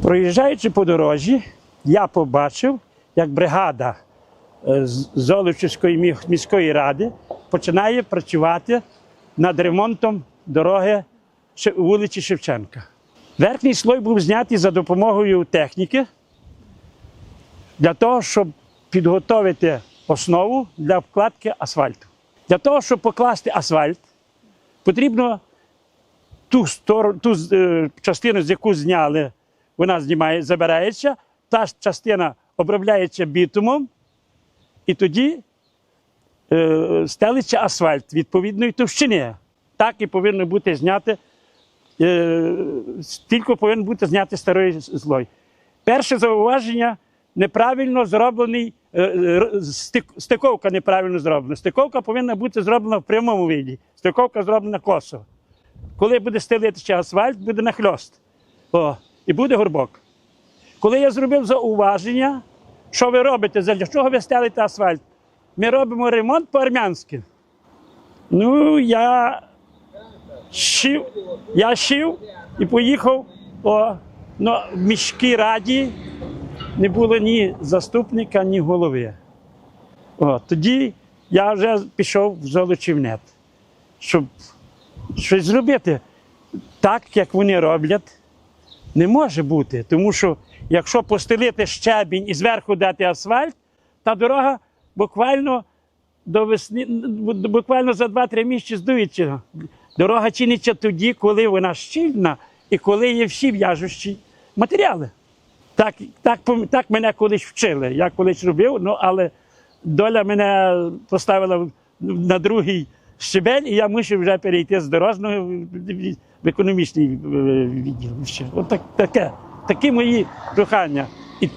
Проїжджаючи по дорожі, я побачив, як бригада е, з Золочівської міської ради починає працювати над ремонтом дороги вулиці Шевченка. Верхній слой був знятий за допомогою техніки для того, щоб підготовити основу для вкладки асфальту. Для того, щоб покласти асфальт, потрібно ту, сторону, ту е, частину, з яку зняли, вона знімає, забирається, та частина обробляється бітумом, і тоді е, стелиться асфальт відповідної товщини. Так і повинно бути зняти, е, тільки повинен бути знятий старий слой. Перше зауваження неправильно зроблений, е, е, стиковка неправильно зроблена. Стиковка повинна бути зроблена в прямому виді. Стиковка зроблена косо. Коли буде стелитися асфальт, буде нахльост. О, і буде горбок. Коли я зробив зауваження, що ви робите, для чого ви стелите асфальт? Ми робимо ремонт по-армянськи. Ну, я шив, я шив і поїхав о, ну, в міській раді не було ні заступника, ні голови. О, тоді я вже пішов в Золочівнет, щоб щось зробити. Так, як вони роблять, не може бути. Тому що якщо постелити щебінь і зверху дати асфальт, та дорога буквально до весни, буквально за 2-3 місяці здується. Дорога чиниться тоді, коли вона щільна і коли є всі в'яжущі матеріали. Так, так, так мене колись вчили. Я колись робив, ну але доля мене поставила на другий щебель, і я мусив вже перейти з дорожнього в- економічний е, відділ. От так, таке, такі мої прохання. І,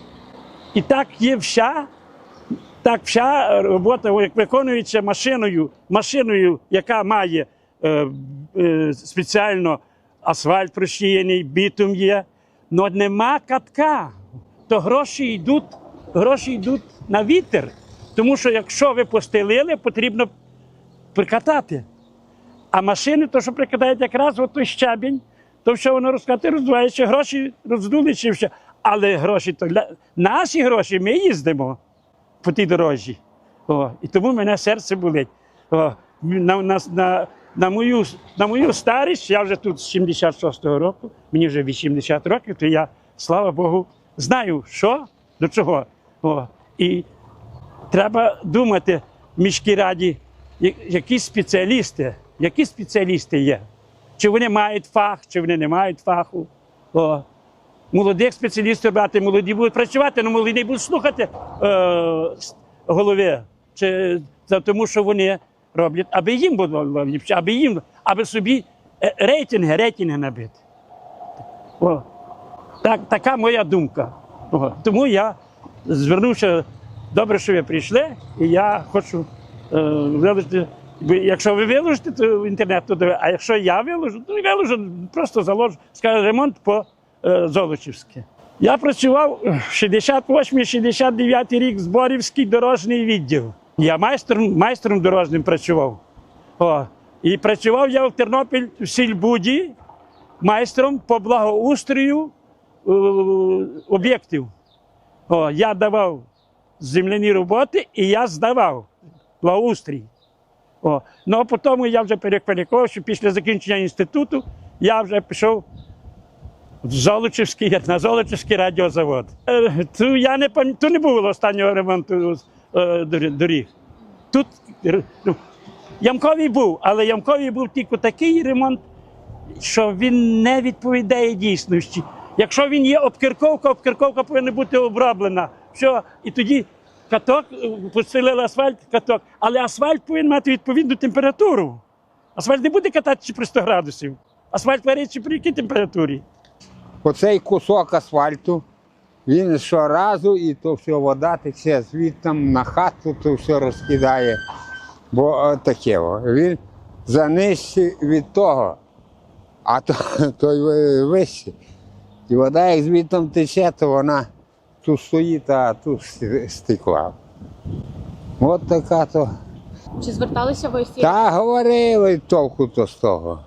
і так є вся, так вся робота, як виконується машиною, машиною, яка має е, е, спеціально асфальт просіяний, бітум є, але нема катка. То гроші йдуть, гроші йдуть на вітер. Тому що якщо ви постелили, потрібно прикатати. А машини, то, що прикатають якраз от той щебінь, то все воно розкати, роздувається, гроші роздули чи все. Але гроші то для наші гроші ми їздимо по тій дорожі. О, і тому мене серце болить. О, на, на, на, на, мою, на мою старість, я вже тут з 76-го року, мені вже 80 років, то я, слава Богу, знаю, що до чого. О, і треба думати міській раді, я- які спеціалісти, які спеціалісти є. Чи вони мають фах, чи вони не мають фаху. О, молодих спеціалістів брати, молоді будуть працювати, але молоді будуть слухати е, голови. Чи, тому, що вони роблять, аби їм було ліпше, аби їм, аби собі е, рейтинги, рейтинги набити. О, так, така моя думка. О, тому я звернувся, добре, що ви прийшли, і я хочу е, Якщо ви виложите то в інтернет, добре. а якщо я виложу, то і виложу, просто заложу, скажу ремонт по е, Золочівськи. Я працював е, 68-69 рік Зборівський дорожній відділ. Я майстром, майстром дорожнім працював. О, і працював я в Тернопіль в сільбуді майстром по благоустрою е, об'єктів. О, я давав земляні роботи і я здавав благоустрій. О, ну а потім я вже перекваліфікувався після закінчення інституту, я вже пішов в Золочівський, на Золочівський радіозавод. Е, Ту я не пам'ятаю, не було останнього ремонту е, доріг. Тут ну, ямковий був, але ямковий був тільки такий ремонт, що він не відповідає дійсності. Якщо він є обкірковка, обкірковка повинна бути оброблена. Все, і тоді каток, е, постелили асфальт, каток. Але асфальт повинен мати відповідну температуру. Асфальт не буде кататися при 100 градусів. Асфальт вариться при якій температурі. Оцей кусок асфальту, він щоразу, і то все вода тече звідтам на хату, то все розкидає. Бо е, таке, він занижчий від того, а то, той ви- вищий. І вода, як звідтам тече, то вона тут стоїть, а тут стекла. От така то. Чи зверталися ви з цією? Та говорили толку то з того.